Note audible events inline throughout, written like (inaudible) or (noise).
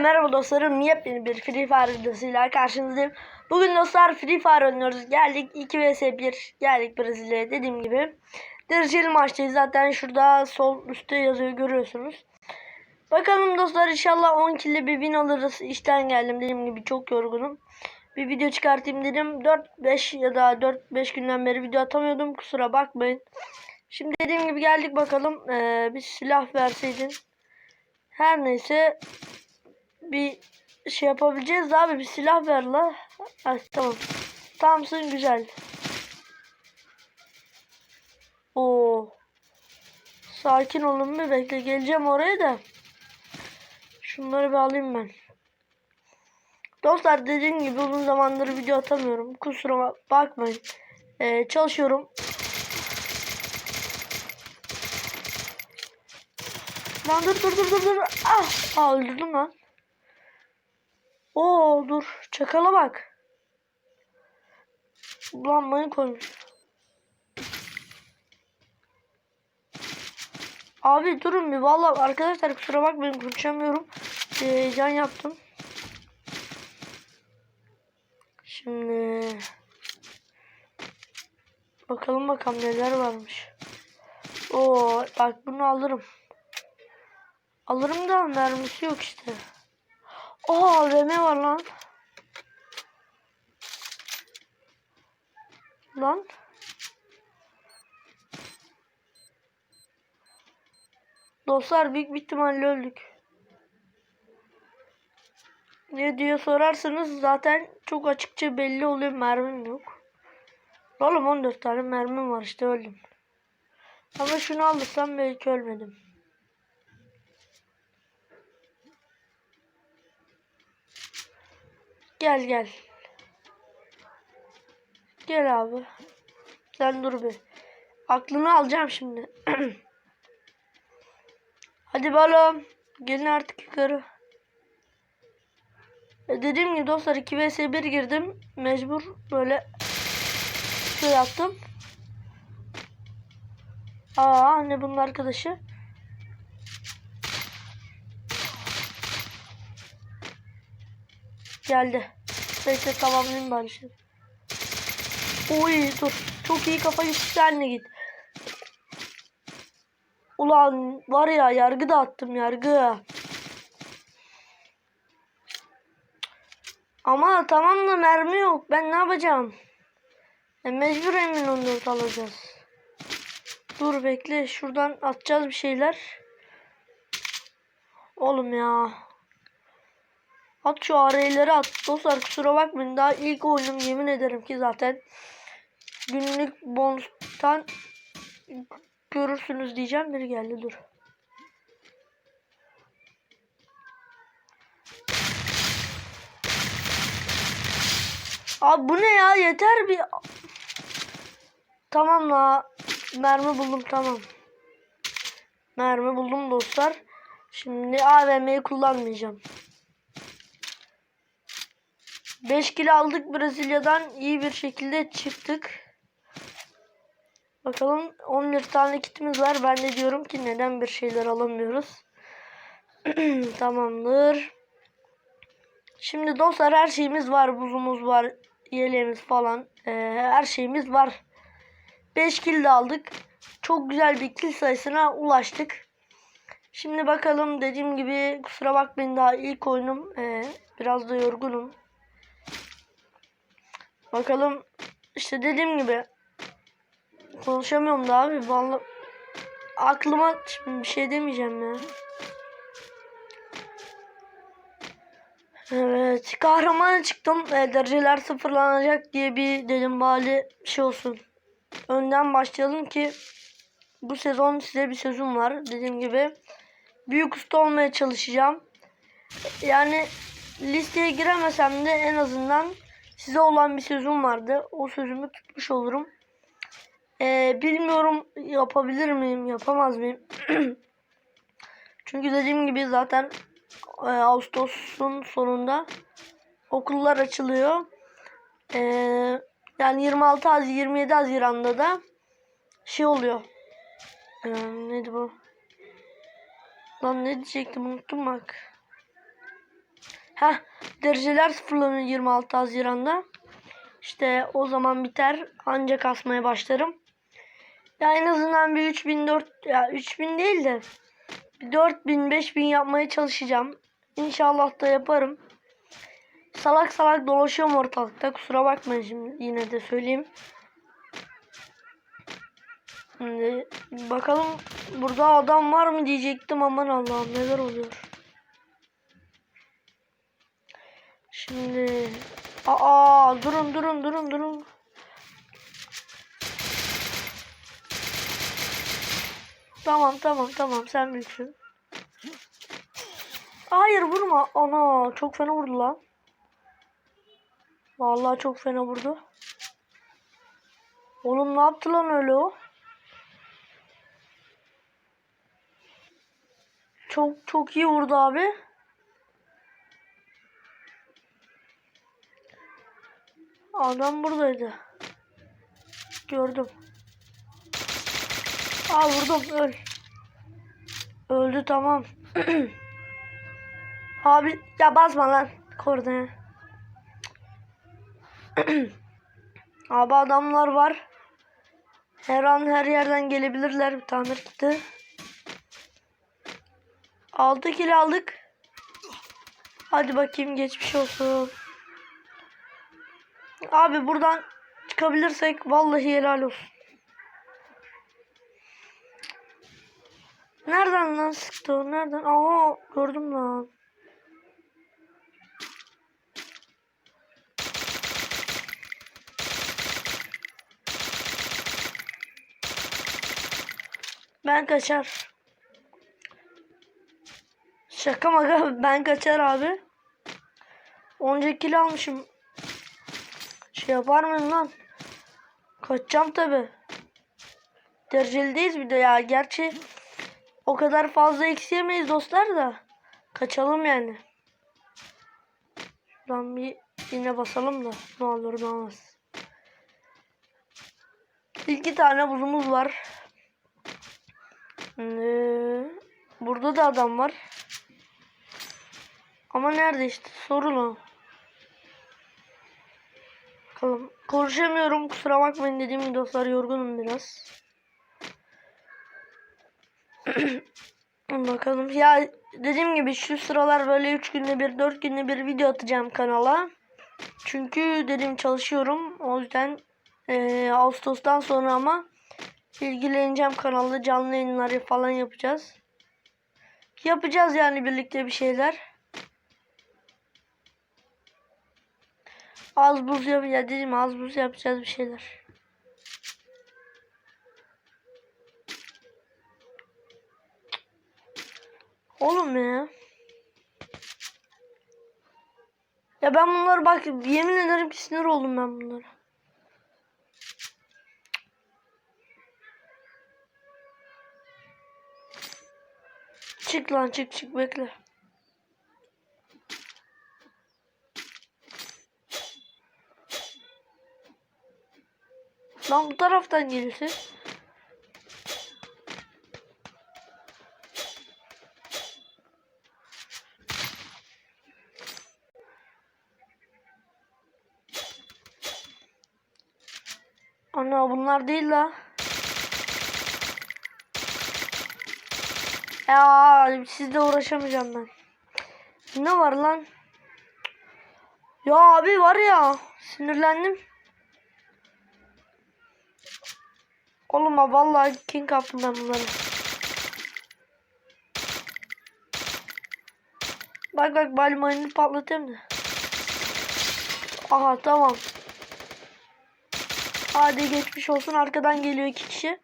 merhaba dostlarım. Yepyeni bir Free Fire videosuyla karşınızdayım. Bugün dostlar Free Fire oynuyoruz. Geldik 2 vs 1. Geldik Brezilya'ya dediğim gibi. Dereceli maçtayız. Zaten şurada sol üstte yazıyor görüyorsunuz. Bakalım dostlar inşallah 10 kill'le bir win alırız. İşten geldim dediğim gibi çok yorgunum. Bir video çıkartayım dedim. 4-5 ya da 4-5 günden beri video atamıyordum. Kusura bakmayın. Şimdi dediğim gibi geldik bakalım. Ee, bir silah verseydin. Her neyse bir şey yapabileceğiz abi bir silah ver la. Ha, tamam. Tamamsın güzel. Oo. Sakin olun bir bekle geleceğim oraya da. Şunları bir alayım ben. Dostlar dediğim gibi uzun zamandır video atamıyorum. Kusura bakmayın. Ee, çalışıyorum. Lan dur dur dur dur dur. Ah, ah öldürdüm lan. Oo dur. Çakala bak. Ulan beni koymuş. Abi durun bir vallahi arkadaşlar kusura bakmayın konuşamıyorum. Ee, heyecan yaptım. Şimdi bakalım bakalım neler varmış. Oo bak bunu alırım. Alırım da mermisi yok işte. Aa AVM var lan. Lan. Dostlar büyük bir ihtimalle öldük. Ne diye sorarsanız zaten çok açıkça belli oluyor mermim yok. Oğlum 14 tane mermim var işte öldüm. Ama şunu alırsam belki ölmedim. Gel gel. Gel abi. Sen dur bir. Aklını alacağım şimdi. (clears throat) Hadi balım. Gelin artık yukarı. E dediğim gibi dostlar 2 vs 1 girdim. Mecbur böyle şey yaptım. Aa ne bunun arkadaşı? Geldi. Neyse tamamlayayım bari şimdi. Oy dur. Çok iyi kafa gitti senle git. Ulan var ya yargı da attım yargı. Ama tamam da mermi yok. Ben ne yapacağım? E, mecbur emin 14 alacağız. Dur bekle. Şuradan atacağız bir şeyler. Oğlum ya. At şu arayları at. Dostlar kusura bakmayın. Daha ilk oyunum yemin ederim ki zaten. Günlük bonustan görürsünüz diyeceğim. Biri geldi dur. Abi bu ne ya? Yeter bir. Tamam la. Mermi buldum tamam. Mermi buldum dostlar. Şimdi AVM'yi kullanmayacağım. 5 kilo aldık Brezilya'dan iyi bir şekilde çıktık. Bakalım 11 tane kitimiz var. Ben de diyorum ki neden bir şeyler alamıyoruz. (clears throat) Tamamdır. Şimdi dostlar her şeyimiz var. Buzumuz var. Yeleğimiz falan. Ee, her şeyimiz var. 5 kill de aldık. Çok güzel bir kill sayısına ulaştık. Şimdi bakalım dediğim gibi kusura bakmayın daha ilk oyunum. Ee, biraz da yorgunum. Bakalım işte dediğim gibi konuşamıyorum da abi vallahi aklıma şimdi bir şey demeyeceğim ya. Evet kahramana çıktım e, dereceler sıfırlanacak diye bir dedim bari şey olsun. Önden başlayalım ki bu sezon size bir sözüm var dediğim gibi. Büyük usta olmaya çalışacağım. Yani listeye giremesem de en azından size olan bir sözüm vardı. O sözümü tutmuş olurum. Ee, bilmiyorum yapabilir miyim, yapamaz mıyım? (clears throat) Çünkü dediğim gibi zaten e, Ağustos'un sonunda okullar açılıyor. E, yani 26 Haziran 27 Haziran'da da şey oluyor. E, neydi bu? Lan ne diyecektim unuttum bak. Heh, dereceler sıfırlanıyor 26 Haziran'da. İşte o zaman biter. Ancak kasmaya başlarım. Ya en azından bir 3000 4 ya 3000 değil de bir 4000 5000 yapmaya çalışacağım. İnşallah da yaparım. Salak salak dolaşıyorum ortalıkta. Kusura bakmayın şimdi yine de söyleyeyim. Şimdi bakalım burada adam var mı diyecektim aman Allah'ım neler oluyor. Şimdi aa durun durun durun durun. Tamam tamam tamam sen büyüksün. Hayır vurma. Ana çok fena vurdu lan. Vallahi çok fena vurdu. Oğlum ne yaptı lan öyle o? Çok çok iyi vurdu abi. Adam buradaydı. Gördüm. Aa vurdum öl. Öldü tamam. (clears throat) Abi ya basma lan koordine. (clears throat) Abi adamlar var. Her an her yerden gelebilirler. Bir tamir gitti. 6 kill aldık. Hadi bakayım geçmiş olsun. Abi buradan çıkabilirsek vallahi helal olsun. Nereden lan sıktı o? Nereden? Aha gördüm lan. Ben kaçar. Şaka maka ben kaçar abi. Onca kilo almışım. Şey yapar mıyım lan? Kaçacağım tabi. Derecelideyiz bir de ya. Gerçi o kadar fazla eksiyemeyiz dostlar da. Kaçalım yani. Şuradan bir yine basalım da ne olur ne olmaz. İki tane buzumuz var. Ee, burada da adam var. Ama nerede işte sorun o. Bakalım. Konuşamıyorum kusura bakmayın dediğim gibi dostlar yorgunum biraz. (clears throat) Bakalım ya dediğim gibi şu sıralar böyle 3 günde bir 4 günde bir video atacağım kanala. Çünkü dedim çalışıyorum. O yüzden e, Ağustos'tan sonra ama ilgileneceğim kanalda canlı yayınları falan yapacağız. Yapacağız yani birlikte bir şeyler. Az buz yap ya dedim az buz yapacağız bir şeyler. Oğlum ya. Ya ben bunları bak yemin ederim ki sinir oldum ben bunlara. Çık lan çık çık bekle. Lan bu taraftan gelirsin. Ana bunlar değil la. Ya sizle uğraşamayacağım ben. Ne var lan? Ya abi var ya sinirlendim. Oğlum ha vallahi king kaptım ben bunları. Bak bak balmayını patlatayım da. Aha tamam. Hadi geçmiş olsun arkadan geliyor iki kişi.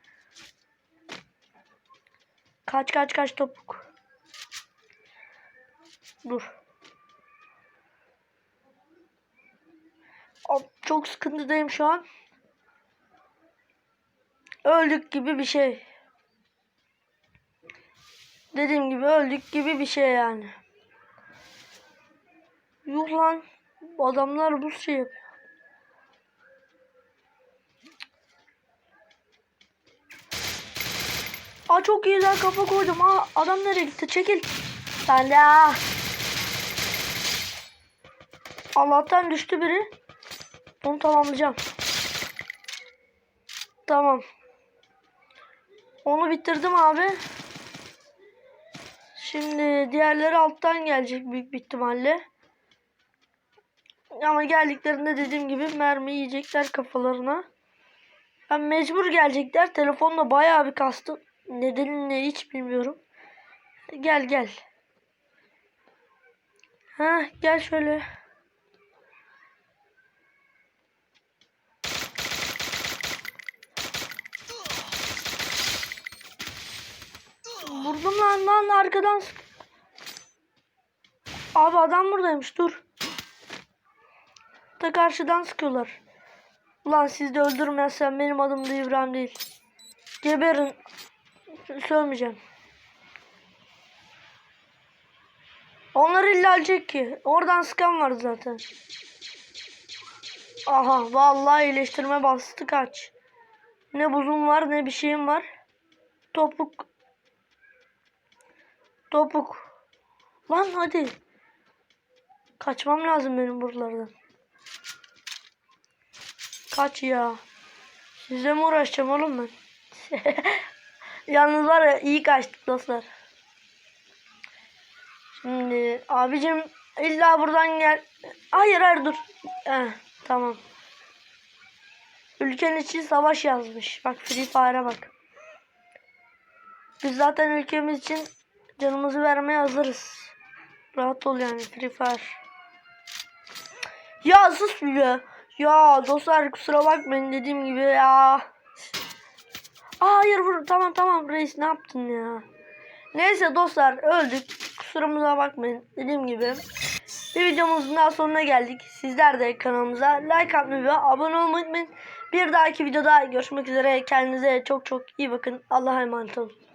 Kaç kaç kaç topuk. Dur. Çok sıkıntıdayım şu an. Öldük gibi bir şey. Dediğim gibi öldük gibi bir şey yani. Yuh lan. Adamlar bu şey yapıyor. Aa çok güzel kafa koydum. Aa adam nereye gitti? Çekil. Sen de. Allah'tan düştü biri. Onu tamamlayacağım. Tamam. Onu bitirdim abi. Şimdi diğerleri alttan gelecek büyük bir ihtimalle. Ama geldiklerinde dediğim gibi mermi yiyecekler kafalarına. Ben mecbur gelecekler. Telefonla bayağı bir kastı. Nedenini hiç bilmiyorum. Gel gel. Ha gel şöyle. Vurdum lan lan arkadan. Abi adam buradaymış dur. Da karşıdan sıkıyorlar. Ulan siz de öldürmezsen benim adım da İbrahim değil. Geberin. Sövmeyeceğim. Onlar illa ölecek ki. Oradan sıkan var zaten. Aha vallahi iyileştirme bastı kaç. Ne buzum var ne bir şeyim var. Topuk. Topuk. Lan hadi. Kaçmam lazım benim buralardan. Kaç ya. Sizle mi uğraşacağım oğlum ben? (laughs) Yalnız var ya iyi kaçtık dostlar. Şimdi abicim illa buradan gel. Hayır hayır dur. Heh, tamam. Ülken için savaş yazmış. Bak Free Fire'a bak. Biz zaten ülkemiz için canımızı vermeye hazırız. Rahat ol yani Free Fire. Ya sus be. Ya dostlar kusura bakmayın dediğim gibi ya. Aa, hayır vur. Tamam tamam reis ne yaptın ya. Neyse dostlar öldük. Kusurumuza bakmayın. Dediğim gibi bir videomuzun daha sonuna geldik. Sizler de kanalımıza like atmayı ve abone olmayı unutmayın. Bir dahaki videoda görüşmek üzere. Kendinize çok çok iyi bakın. Allah'a emanet olun.